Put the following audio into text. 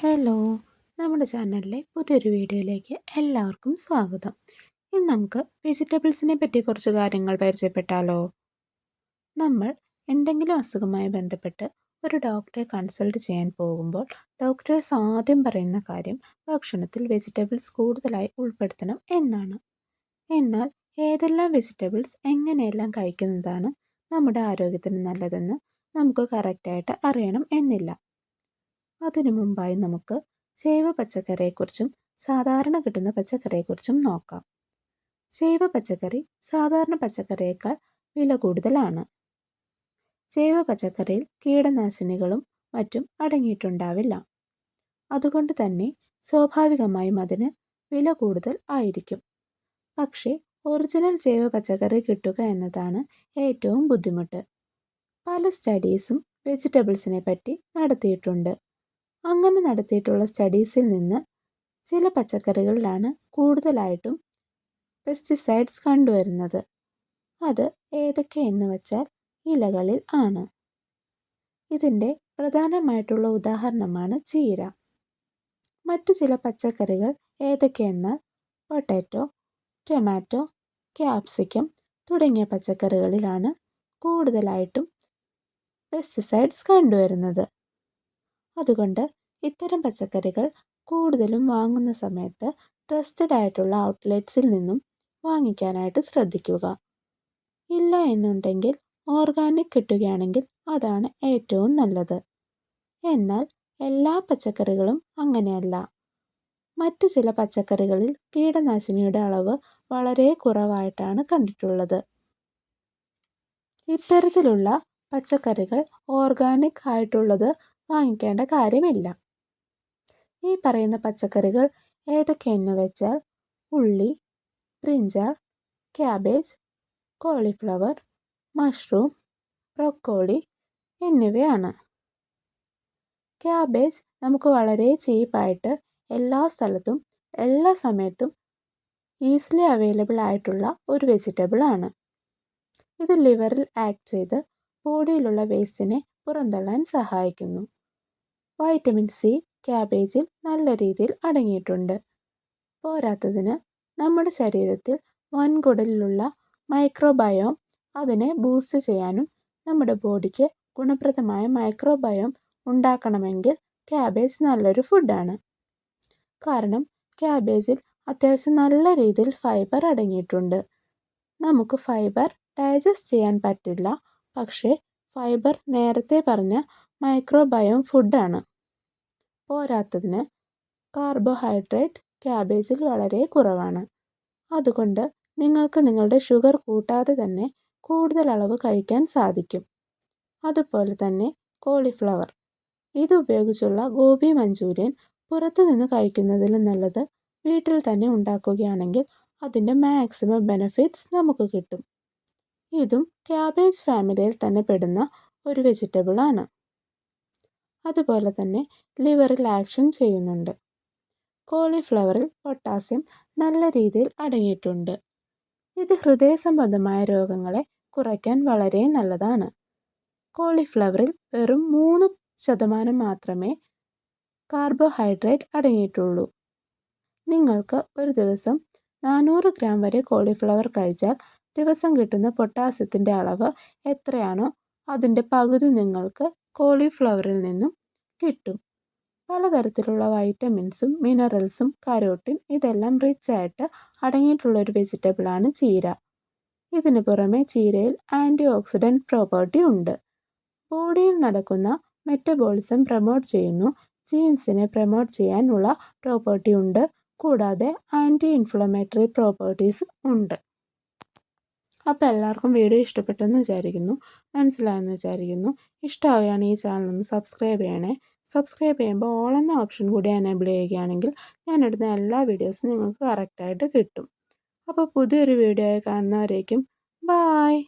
Hello നമ്മുടെ ചാനലിലെ പുതിയൊരു വീഡിയോയിലേക്ക് എല്ലാവർക്കും സ്വാഗതം. ഇന്ന് നമുക്ക് വെജിറ്റബിൾസിനെ പറ്റി കുറച്ച് കാര്യങ്ങൾ പരിചയപ്പെട്ടാലോ? നമ്മൾ എന്തെങ്കിലും അസുഖമായി ബന്ധപ്പെട്ട് ഒരു ഡോക്ടറെ കൺസൾട്ട് ചെയ്യാൻ പോകുമ്പോൾ ഡോക്ടേഴ്സ് ആദ്യം പറയുന്ന കാര്യം ഭക്ഷണത്തിൽ വെജിറ്റബിൾസ് കൂടുതലായി ഉൾപ്പെടുത്തണം എന്നാണ്. എന്നാൽ ഏതെല്ലാം വെജിറ്റബിൾസ് എങ്ങനെയെല്ലാം കഴിക്കുന്നതാണ് നമ്മുടെ ആരോഗ്യത്തിന് നല്ലതെന്ന് നമുക്ക് കറക്റ്റായിട്ട് അറിയണം എന്നില്ല. അതിനു മുമ്പായി നമുക്ക് ജൈവ പച്ചക്കറിയെക്കുറിച്ചും സാധാരണ കിട്ടുന്ന പച്ചക്കറിയെക്കുറിച്ചും നോക്കാം. ജൈവ പച്ചക്കറി സാധാരണ പച്ചക്കറിയേക്കാൾ വില കൂടുതലാണ്. ജൈവ പച്ചക്കറിയിൽ കീടനാശിനികളും മറ്റും അടങ്ങിയിട്ടുണ്ടാവില്ല. അതുകൊണ്ട് തന്നെ സ്വാഭാവികമായും അതിന് വില കൂടുതൽ ആയിരിക്കും. പക്ഷേ ഒറിജിനൽ ജൈവ പച്ചക്കറി കിട്ടുക എന്നതാണ് ഏറ്റവും ബുദ്ധിമുട്ട്. പല സ്റ്റഡീസും വെജിറ്റബിൾസിനെ പറ്റി നടത്തിയിട്ടുണ്ട്. അങ്ങനെ നടത്തിയിട്ടുള്ള സ്റ്റഡീസിൽ നിന്ന് ചില പച്ചക്കറികളിലാണ് കൂടുതലായിട്ടും പെസ്റ്റിസൈഡ്സ് കണ്ടുവരുന്നത്. അത് ഏതൊക്കെ എന്ന് വച്ചാൽ ഇലകളിൽ ആണ്. ഇതിന്റെ പ്രധാനമായിട്ടുള്ള ഉദാഹരണമാണ് ചീര. മറ്റു ചില പച്ചക്കറികൾ ഏതൊക്കെയെന്നാൽ പൊട്ടാറ്റോ ടൊമാറ്റോ ക്യാപ്സിക്കം തുടങ്ങിയ പച്ചക്കറികളിലാണ് കൂടുതലായിട്ടും പെസ്റ്റിസൈഡ്സ് കണ്ടുവരുന്നത്. അതുകൊണ്ട് ഇത്തരം പച്ചക്കറികൾ കൂടുതലും വാങ്ങുന്ന സമയത്ത് ട്രസ്റ്റഡ് ആയിട്ടുള്ള ഔട്ട്ലെറ്റ്സിൽ നിന്നും വാങ്ങിക്കാനായിട്ട് ശ്രദ്ധിക്കുക. ഇല്ല എന്നുണ്ടെങ്കിൽ ഓർഗാനിക് കിട്ടുകയാണെങ്കിൽ അതാണ് ഏറ്റവും നല്ലത്. എന്നാൽ എല്ലാ പച്ചക്കറികളും അങ്ങനെയല്ല. മറ്റു ചില പച്ചക്കറികളിൽ കീടനാശിനിയുടെ അളവ് വളരെ കുറവായിട്ടാണ് കണ്ടിട്ടുള്ളത്. ഇത്തരത്തിലുള്ള പച്ചക്കറികൾ ഓർഗാനിക് ആയിട്ടുള്ളത് വാങ്ങിക്കേണ്ട കാര്യമില്ല. ഈ പറയുന്ന പച്ചക്കറികൾ ഏതൊക്കെയെന്ന് വെച്ചാൽ ഉള്ളി brinjal cabbage cauliflower mushroom broccoli എന്നിവയാണ്. ക്യാബേജ് നമുക്ക് വളരെ ചീപ്പായിട്ട് എല്ലാ സ്ഥലത്തും എല്ലാ സമയത്തും ഈസിലി അവൈലബിൾ ആയിട്ടുള്ള ഒരു വെജിറ്റബിൾ ആണ്. ഇത് ലിവറിൽ ആക്ട് ചെയ്ത് ബോഡിയിലുള്ള വേസ്റ്റിനെ പുറന്തള്ളാൻ സഹായിക്കുന്നു. വൈറ്റമിൻ സി ക്യാബേജിൽ നല്ല രീതിയിൽ അടങ്ങിയിട്ടുണ്ട്. പോരാത്തതിന് നമ്മുടെ ശരീരത്തിൽ വൻകുടലിലുള്ള മൈക്രോബയോം അതിനെ ബൂസ്റ്റ് ചെയ്യാനും നമ്മുടെ ബോഡിക്ക് ഗുണപ്രദമായ മൈക്രോബയോം ഉണ്ടാക്കണമെങ്കിൽ ക്യാബേജ് നല്ലൊരു ഫുഡാണ് കാരണം ക്യാബേജിൽ അത്യാവശ്യം നല്ല രീതിയിൽ ഫൈബർ അടങ്ങിയിട്ടുണ്ട്. നമുക്ക് ഫൈബർ ഡൈജസ്റ്റ് ചെയ്യാൻ പറ്റില്ല. പക്ഷേ ഫൈബർ നേരത്തെ പറഞ്ഞ മൈക്രോബയോം ഫുഡാണ് പോരാത്തതിന് കാർബോഹൈഡ്രേറ്റ് ക്യാബേജിൽ വളരെ കുറവാണ്. അതുകൊണ്ട് നിങ്ങൾക്ക് നിങ്ങളുടെ ഷുഗർ കൂട്ടാതെ തന്നെ കൂടുതൽ അളവ് കഴിക്കാൻ സാധിക്കും. അതുപോലെ തന്നെ കോളിഫ്ലവർ ഇത് ഉപയോഗിച്ചുള്ള ഗോപി മഞ്ചൂരിയൻ പുറത്തു നിന്ന് കഴിക്കുന്നതിലും നല്ലത് വീട്ടിൽ തന്നെ ഉണ്ടാക്കുകയാണെങ്കിൽ അതിന്റെ മാക്സിമം ബെനഫിറ്റ്സ് നമുക്ക് കിട്ടും. ഇതും ക്യാബേജ് ഫാമിലിയിൽ തന്നെ പെടുന്ന ഒരു വെജിറ്റബിൾ ആണ്. അതുപോലെ തന്നെ ലിവറിൽ ആക്ഷൻ ചെയ്യുന്നുണ്ട്. കോളിഫ്ലവറിൽ പൊട്ടാസ്യം നല്ല രീതിയിൽ അടങ്ങിയിട്ടുണ്ട്. ഇത് ഹൃദയ സംബന്ധമായ രോഗങ്ങളെ കുറയ്ക്കാൻ വളരെ നല്ലതാണ്. കോളിഫ്ലവറിൽ വെറും മൂന്ന് ശതമാനം മാത്രമേ കാർബോഹൈഡ്രേറ്റ് അടങ്ങിയിട്ടുള്ളൂ. നിങ്ങൾക്ക് ഒരു ദിവസം നാനൂറ് ഗ്രാം വരെ കോളിഫ്ലവർ കഴിച്ചാൽ ദിവസം കിട്ടുന്ന പൊട്ടാസ്യത്തിന്റെ അളവ് എത്രയാണോ അതിന്റെ പകുതി നിങ്ങൾക്ക് കോളിഫ്ലവറിൽ നിന്നും കിട്ടും. പലതരത്തിലുള്ള വൈറ്റമിൻസും മിനറൽസും കരോട്ടിൻ ഇതെല്ലാം റിച്ച് ആയിട്ട് അടങ്ങിയിട്ടുള്ള ഒരു വെജിറ്റബിളാണ് ചീര. ഇതിന് പുറമെ ചീരയിൽ ആന്റി ഓക്സിഡന്റ് പ്രോപ്പർട്ടി ഉണ്ട് ബോഡിയിൽ നടക്കുന്ന മെറ്റബോളിസം പ്രമോട്ട് ചെയ്യുന്നു. ജീൻസിനെ പ്രമോട്ട് ചെയ്യാനുള്ള പ്രോപ്പർട്ടി ഉണ്ട്. കൂടാതെ ആന്റി ഇൻഫ്ലമേറ്ററി പ്രോപ്പർട്ടീസ് ഉണ്ട്. അപ്പോൾ എല്ലാവർക്കും വീഡിയോ ഇഷ്ടപ്പെട്ടെന്ന് വിചാരിക്കുന്നു. മനസ്സിലായെന്ന് വിചാരിക്കുന്നു. ഇഷ്ടമാവുകയാണ് ഈ ചാനൽ ഒന്ന് സബ്സ്ക്രൈബ് ചെയ്യണേ. സബ്സ്ക്രൈബ് ചെയ്യുമ്പോൾ ഓൾ എന്ന ഓപ്ഷൻ കൂടി എനേബിൾ ചെയ്യുകയാണെങ്കിൽ എടുത്ത എല്ലാ വീഡിയോസും നിങ്ങൾക്ക് കറക്റ്റായിട്ട് കിട്ടും. അപ്പോൾ പുതിയൊരു വീഡിയോ കാണുന്നവരേക്കും ബായ്